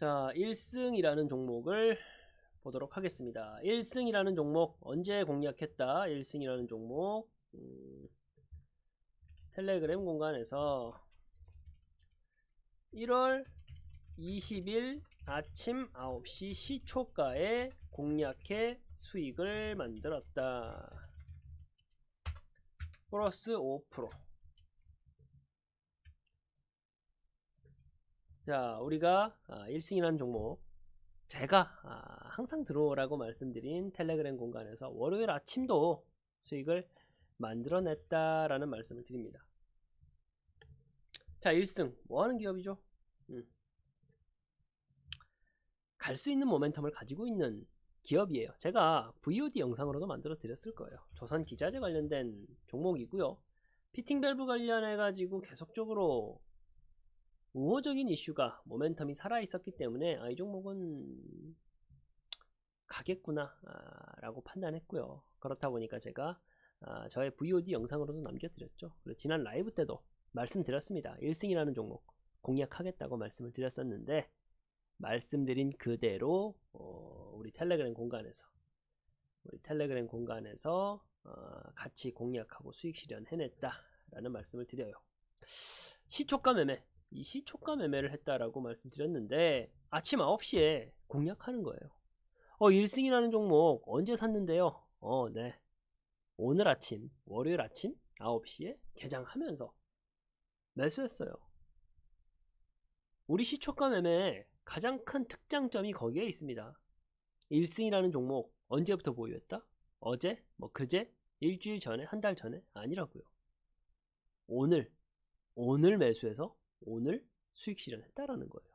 자, 1승이라는 종목을 보도록 하겠습니다. 1승이라는 종목 언제 공략했다? 1승이라는 종목 음, 텔레그램 공간에서 1월 20일 아침 9시 시초가에 공략해 수익을 만들었다. 플러스 5%. 자, 우리가 1승이라는 종목 제가 아, 항상 들어오라고 말씀드린 텔레그램 공간에서 월요일 아침도 수익을 만들어냈다라는 말씀을 드립니다. 자, 1승 뭐 하는 기업이죠? 음. 갈수 있는 모멘텀을 가지고 있는 기업이에요. 제가 VOD 영상으로도 만들어 드렸을 거예요. 조선 기자재 관련된 종목이고요. 피팅 밸브 관련해 가지고 계속적으로 우호적인 이슈가 모멘텀이 살아 있었기 때문에 아, 이 종목은 가겠구나 아, 라고 판단했고요. 그렇다 보니까 제가 아, 저의 VOD 영상으로도 남겨드렸죠. 그리고 지난 라이브 때도 말씀드렸습니다. 1승이라는 종목 공략하겠다고 말씀을 드렸었는데 말씀드린 그대로 어, 우리 텔레그램 공간에서 우리 텔레그램 공간에서 어, 같이 공략하고 수익 실현 해냈다 라는 말씀을 드려요. 시초가 매매 이 시초가 매매를 했다라고 말씀드렸는데 아침 9시에 공략하는 거예요. 어 1승이라는 종목 언제 샀는데요? 어 네. 오늘 아침 월요일 아침 9시에 개장하면서 매수했어요. 우리 시초가 매매 가장 큰 특장점이 거기에 있습니다. 1승이라는 종목 언제부터 보유했다? 어제? 뭐 그제? 일주일 전에? 한 달 전에? 아니라고요. 오늘 오늘 매수해서 오늘 수익 실현했다라는 거예요.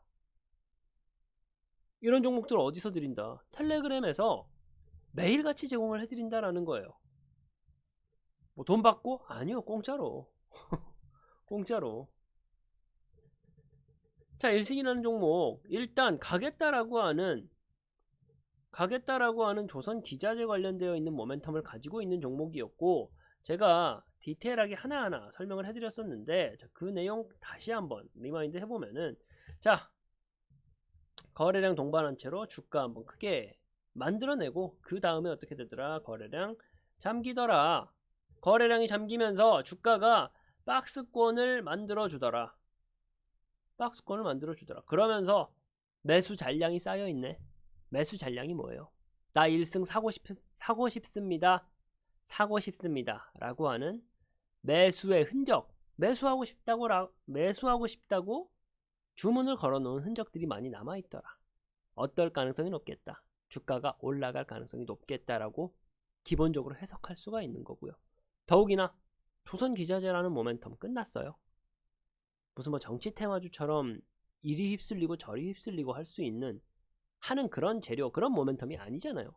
이런 종목들 어디서 드린다? 텔레그램에서 매일같이 제공을 해드린다라는 거예요. 뭐 돈 받고? 아니요, 공짜로. 공짜로. 자, 1승이라는 종목. 일단 가겠다라고 하는 가겠다라고 하는 조선 기자재 관련되어 있는 모멘텀을 가지고 있는 종목이었고 제가 디테일하게 하나하나 설명을 해드렸었는데 자, 그 내용 다시 한번 리마인드 해보면은 자 거래량 동반한 채로 주가 한번 크게 만들어내고 그 다음에 어떻게 되더라? 거래량 잠기더라. 거래량이 잠기면서 주가가 박스권을 만들어 주더라. 박스권을 만들어 주더라. 그러면서 매수 잔량이 쌓여 있네. 매수 잔량이 뭐예요? 나 1승 사고 싶 사고 싶습니다. 사고 싶습니다. 라고 하는 매수의 흔적 매수하고 싶다고 라, 매수하고 싶다고 주문을 걸어 놓은 흔적들이 많이 남아 있더라. 어떨 가능성이 높겠다. 주가가 올라갈 가능성이 높겠다라고 기본적으로 해석할 수가 있는 거고요. 더욱이나 조선 기자재라는 모멘텀 끝났어요. 무슨 뭐 정치 테마주처럼 이리 휩쓸리고 저리 휩쓸리고 할 수 있는 하는 그런 재료 그런 모멘텀이 아니잖아요.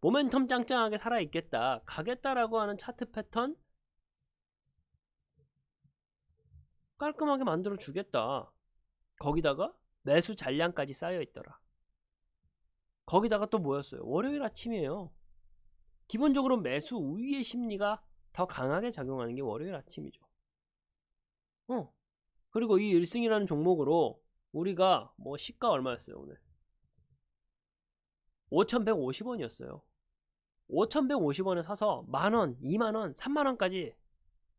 모멘텀 짱짱하게 살아있겠다 가겠다라고 하는 차트 패턴 깔끔하게 만들어 주겠다. 거기다가 매수 잔량까지 쌓여 있더라. 거기다가 또 뭐였어요? 월요일 아침이에요. 기본적으로 매수 우위의 심리가 더 강하게 작용하는 게 월요일 아침이죠. 어. 그리고 이 1승이라는 종목으로 우리가 뭐 시가 얼마였어요 오늘? 5150원이었어요. 5150원에 사서 만원, 2만원, 3만원까지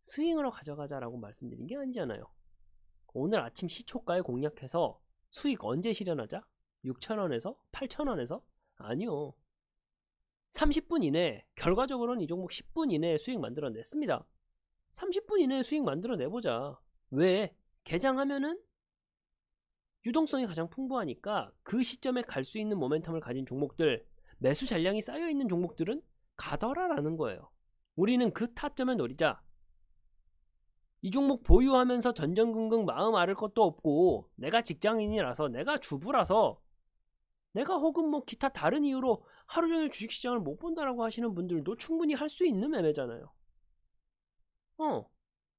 스윙으로 가져가자라고 말씀드린 게 아니잖아요. 오늘 아침 시초가에 공략해서 수익 언제 실현하자? 6천원에서? 8천원에서? 아니요. 30분 이내, 결과적으로는 이 종목 10분 이내에 수익 만들어냈습니다. 30분 이내에 수익 만들어내보자. 왜? 개장하면은 유동성이 가장 풍부하니까 그 시점에 갈 수 있는 모멘텀을 가진 종목들 매수 잔량이 쌓여 있는 종목들은 가더라라는 거예요. 우리는 그 타점에 노리자. 이 종목 보유하면서 전전긍긍 마음 앓을 것도 없고 내가 직장인이라서 내가 주부라서 내가 혹은 뭐 기타 다른 이유로 하루 종일 주식시장을 못 본다라고 하시는 분들도 충분히 할 수 있는 매매잖아요. 어.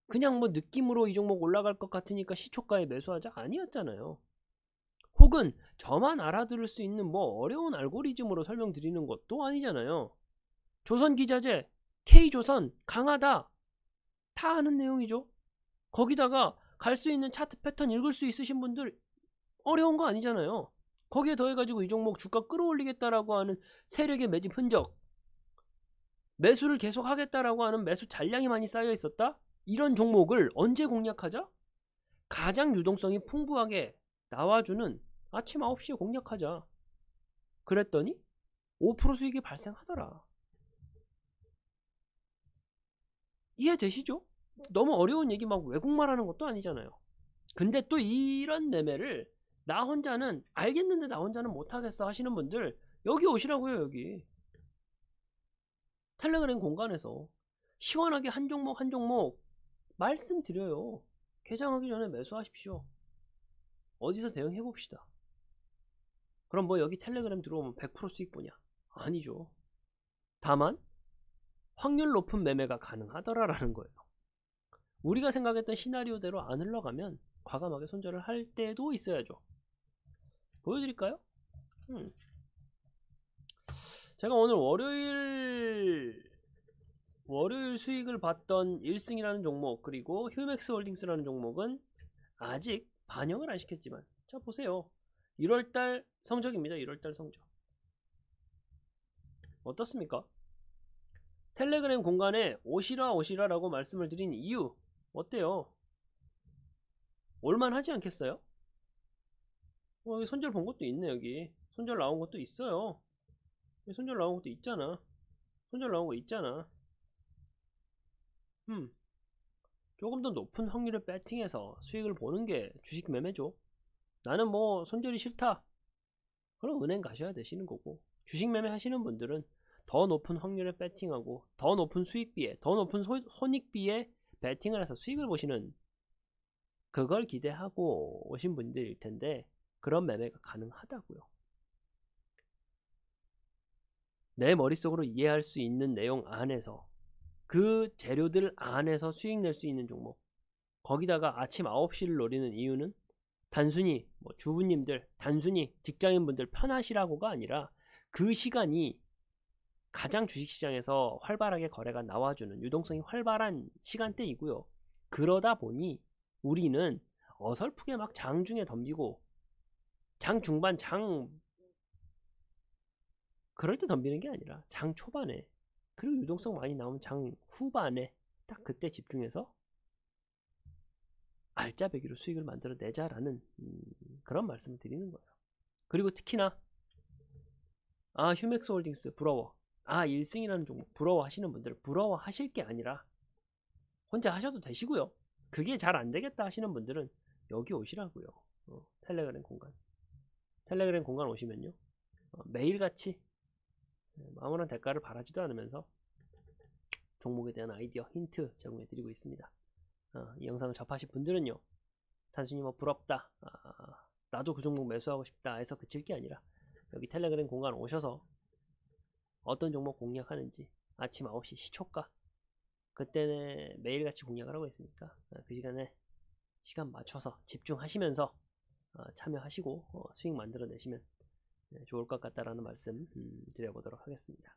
그냥 뭐 느낌으로 이 종목 올라갈 것 같으니까 시초가에 매수하자 아니었잖아요. 혹은 저만 알아들을 수 있는 뭐 어려운 알고리즘으로 설명드리는 것도 아니잖아요. 조선 기자재, K조선 강하다. 다 아는 내용이죠. 거기다가 갈 수 있는 차트 패턴 읽을 수 있으신 분들 어려운 거 아니잖아요. 거기에 더해가지고 이 종목 주가 끌어올리겠다라고 하는 세력의 매집 흔적 매수를 계속 하겠다라고 하는 매수 잔량이 많이 쌓여 있었다? 이런 종목을 언제 공략하자? 가장 유동성이 풍부하게 나와주는 아침 9시에 공략하자. 그랬더니 5% 수익이 발생하더라. 이해되시죠? 너무 어려운 얘기 막 외국말 하는 것도 아니잖아요. 근데 또 이런 매매를 나 혼자는 알겠는데 나 혼자는 못하겠어 하시는 분들 여기 오시라고요 여기. 텔레그램 공간에서 시원하게 한 종목 한 종목 말씀드려요. 개장하기 전에 매수하십시오. 어디서 대응해 봅시다. 그럼 뭐 여기 텔레그램 들어오면 100% 수익 보냐? 아니죠. 다만 확률 높은 매매가 가능하더라라는 거예요 우리가 생각했던 시나리오대로 안 흘러가면 과감하게 손절을 할 때도 있어야죠. 보여드릴까요? 음. 제가 오늘 월요일 월요일 수익을 봤던 1승이라는 종목 그리고 휴맥스 홀딩스라는 종목은 아직 반영을 안 시켰지만 자 보세요 1월달 성적입니다 1월달 성적 어떻습니까? 텔레그램 공간에 오시라 오시라라고 말씀을 드린 이유 어때요? 올만하지 않겠어요? 어, 여기 손절 본 것도 있네 여기. 손절 나온 것도 있어요. 손절 나온 것도 있잖아. 손절 나온 거 있잖아. 음 조금 더 높은 확률의 배팅해서 수익을 보는 게 주식 매매죠. 나는 뭐 손절이 싫다. 그럼 은행 가셔야 되시는 거고. 주식 매매 하시는 분들은 더 높은 확률의 배팅하고 더 높은 수익비에 더 높은 소, 손익비에 배팅을 해서 수익을 보시는 그걸 기대하고 오신 분들일 텐데 그런 매매가 가능하다고요. 내 머릿속으로 이해할 수 있는 내용 안에서 그 재료들 안에서 수익 낼 수 있는 종목 거기다가 아침 9시를 노리는 이유는 단순히 뭐 주부님들 단순히 직장인분들 편하시라고가 아니라 그 시간이 가장 주식시장에서 활발하게 거래가 나와주는 유동성이 활발한 시간대이고요. 그러다 보니 우리는 어설프게 막 장중에 덤비고 장 중반 장 그럴 때 덤비는 게 아니라 장 초반에 그리고 유동성 많이 나오면 장 후반에 딱 그때 집중해서 알짜배기로 수익을 만들어 내자라는 음, 그런 말씀을 드리는 거예요. 그리고 특히나 아 휴맥스 홀딩스 부러워 아 1승이라는 종목 부러워하시는 분들 부러워하실 게 아니라 혼자 하셔도 되시고요. 그게 잘 안되겠다 하시는 분들은 여기 오시라고요. 어, 텔레그램 공간. 텔레그램 공간 오시면요. 어, 매일같이 네, 아무런 대가를 바라지도 않으면서 종목에 대한 아이디어, 힌트 제공해 드리고 있습니다. 어, 이 영상을 접하실 분들은요. 단순히 뭐 부럽다. 아, 나도 그 종목 매수하고 싶다 해서 그칠 게 아니라 여기 텔레그램 공간 오셔서 어떤 종목 공략하는지 아침 9시 시초가 그때는 매일같이 공략을 하고 있으니까 어, 그 시간에 시간 맞춰서 집중하시면서 어, 참여하시고 어, 수익 만들어내시면 네, 좋을 것 같다라는 말씀 음, 드려보도록 하겠습니다.